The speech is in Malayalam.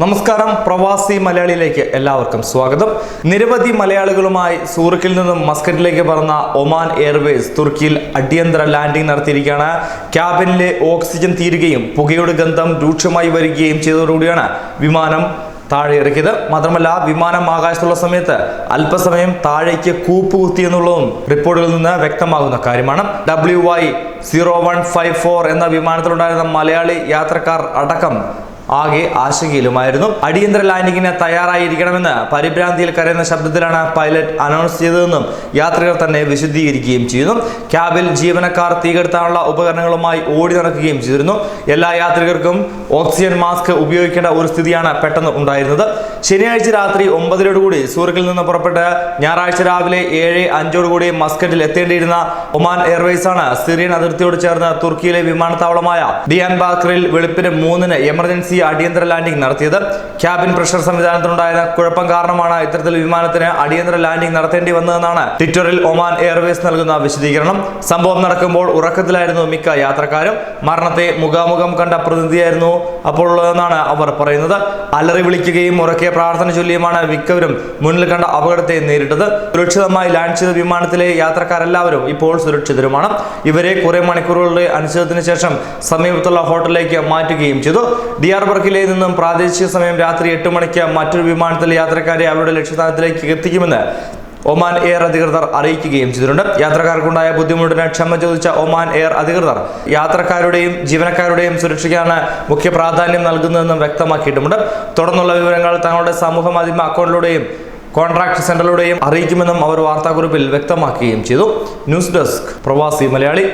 നമസ്കാരം. പ്രവാസി മലയാളിയിലേക്ക് എല്ലാവർക്കും സ്വാഗതം. നിരവധി മലയാളികളുമായി സൂറിക്കിൽ നിന്നും മസ്കറ്റിലേക്ക് പറന്ന ഒമാൻ എയർവേസ് തുർക്കിയിൽ അടിയന്തര ലാൻഡിംഗ് നടത്തിയിരിക്കുകയാണ്. ക്യാബിനിലെ ഓക്സിജൻ തീരുകയും പുകയുടെ ഗന്ധം രൂക്ഷമായി വരികയും ചെയ്തതോടുകൂടിയാണ് വിമാനം താഴെ ഇറക്കിയത്. മാത്രമല്ല വിമാനം ആകാശത്തുള്ള സമയത്ത് അല്പസമയം താഴേക്ക് കൂപ്പ് കുത്തി എന്നുള്ളതും റിപ്പോർട്ടുകളിൽ നിന്ന് വ്യക്തമാകുന്ന കാര്യമാണ്. W Y zero one five four എന്ന വിമാനത്തിലുണ്ടായിരുന്ന മലയാളി യാത്രക്കാർ അടക്കം ആകെ ആശങ്കയിലുമായിരുന്നു. അടിയന്തര ലാൻഡിങ്ങിന് തയ്യാറായിരിക്കണമെന്ന് പരിഭ്രാന്തിയിൽ കരയുന്ന ശബ്ദത്തിലാണ് പൈലറ്റ് അനൗൺസ് ചെയ്തതെന്നും യാത്രികർ തന്നെ വിശദീകരിക്കുകയും ചെയ്യുന്നു. ക്യാബിൽ ജീവനക്കാർ തീകെടുത്താനുള്ള ഉപകരണങ്ങളുമായി ഓടി നടക്കുകയും ചെയ്തിരുന്നു. എല്ലാ യാത്രികർക്കും ഓക്സിജൻ മാസ്ക് ഉപയോഗിക്കേണ്ട ഒരു സ്ഥിതിയാണ് പെട്ടെന്ന് ഉണ്ടായിരുന്നത്. ശനിയാഴ്ച രാത്രി ഒമ്പതിനോടുകൂടി സൂറക്കിൽ നിന്ന് പുറപ്പെട്ട് ഞായറാഴ്ച രാവിലെ ഏഴ് അഞ്ചോടുകൂടി മസ്കറ്റിൽ എത്തേണ്ടിയിരുന്ന ഒമാൻ എയർവേസ് ആണ് സിറിയൻ അതിർത്തിയോട് ചേർന്ന് തുർക്കിയിലെ വിമാനത്താവളമായ ഡിയാൻ ബാക്രിൽ വെളുപ്പിന് മൂന്നിന് എമർജൻസി അടിയന്തര ലാൻഡിംഗ് നടത്തിയത്. ക്യാബിൻ പ്രഷർ സംവിധാനത്തിനുണ്ടായ കുഴപ്പം കാരണമാണ് ഇത്തരത്തിൽ വിമാനത്തിന് അടിയന്തര ലാൻഡിംഗ് നടത്തേണ്ടി വന്നതെന്നാണ് ട്വിറ്ററിൽ ഒമാൻ എയർവേസ് നൽകുന്ന വിശദീകരണം. സംഭവം നടക്കുമ്പോൾ ഉറക്കത്തിലായിരുന്നു മിക്ക യാത്രക്കാരും. മരണത്തെ മുഖാമുഖം കണ്ട പ്രതിനിധിയായിരുന്നു അപ്പോൾ ഉള്ളതെന്നാണ് അവർ പറയുന്നത്. അലറി വിളിക്കുകയും ഉറക്കെ പ്രാർത്ഥന ചൊല്ലിയുമാണ് മിക്കവരും മുന്നിൽ കണ്ട അപകടത്തെ നേരിട്ടത്. സുരക്ഷിതമായി ലാൻഡ് ചെയ്ത വിമാനത്തിലെ യാത്രക്കാരെല്ലാവരും ഇപ്പോൾ സുരക്ഷിതരുമാണ്. ഇവരെ കുറെ മണിക്കൂറുകളുടെ അനിശ്ചിതത്തിന് ശേഷം സമീപത്തുള്ള ഹോട്ടലിലേക്ക് മാറ്റുകയും ചെയ്തു. ഡിയാർബർഗിലെ നിന്നും പ്രാദേശിക സമയം രാത്രി എട്ട് മണിക്ക് മറ്റൊരു വിമാനത്തിൽ യാത്രക്കാരെ അവരുടെ ലക്ഷ്യസ്ഥാനത്തിലേക്ക് എത്തിക്കുമെന്ന് ഒമാൻ എയർ അധികൃതർ അറിയിക്കുകയും ചെയ്തിട്ടുണ്ട്. യാത്രക്കാർക്കുണ്ടായ ബുദ്ധിമുട്ടിന് ക്ഷമ ചോദിച്ച ഒമാൻ എയർ അധികൃതർ യാത്രക്കാരുടെയും ജീവനക്കാരുടെയും സുരക്ഷയ്ക്കാണ് മുഖ്യ പ്രാധാന്യം നൽകുന്നതെന്നും വ്യക്തമാക്കിയിട്ടുമുണ്ട്. തുടർന്നുള്ള വിവരങ്ങൾ തങ്ങളുടെ സമൂഹ മാധ്യമ അക്കൗണ്ടിലൂടെയും കോൺട്രാക്ട് സെന്ററിലൂടെയും അറിയിക്കുമെന്നും അവർ വാർത്താക്കുറിപ്പിൽ വ്യക്തമാക്കുകയും ചെയ്തു. ന്യൂസ് ഡെസ്ക് പ്രവാസി മലയാളി.